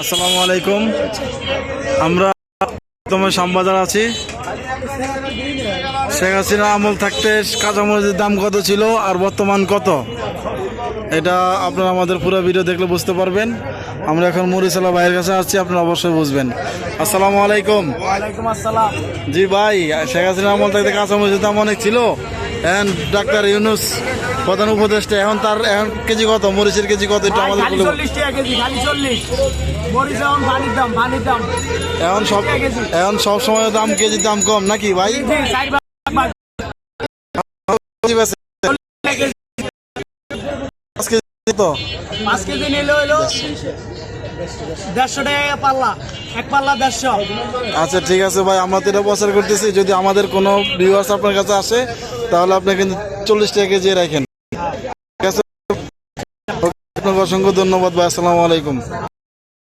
আসসালামু আলাইকুম। আমরা তোমার শ্যামবাজার আছি। শেখ হাসিনা আমল থাকতে কাঁচামরিচের দাম কত ছিল আর বর্তমান কত? এটা আপনারা আমাদের পুরো ভিডিও দেখলে বুঝতে পারবেন। আমরা এখন মরিসালা ভাইয়ের কাছে আসছি আপনারা অবশ্যই বুঝবেন। আসসালামু আলাইকুম। আসসালাম। জি ভাই শেখ হাসিনা আমল থাকতে কাঁচামরিচের দাম অনেক ছিল। এখন ডাক্তার ইউনুস প্রধান উপদেষ্টা এখন তার এখন কেজি কত? মরিচের কেজি কত? একটু আমাদের বলে কেজি এখন সব এখন সব সময় দাম কেজির দাম কম নাকি ভাই? কেজি? কেজি। কেজি। তো? পাঁচ কেজি নিলে হইল আচ্ছা ঠিক আছে ভাই, আমরা তো এটা প্রচার করতেছি। যদি আমাদের কোনো ভিউয়ার্স আপনার কাছে আসে, তাহলে আপনি কিন্তু চল্লিশ টাকা কেজি রাখেন। ঠিক আছে? অসংখ্য ধন্যবাদ ভাই, আসসালামু আলাইকুম।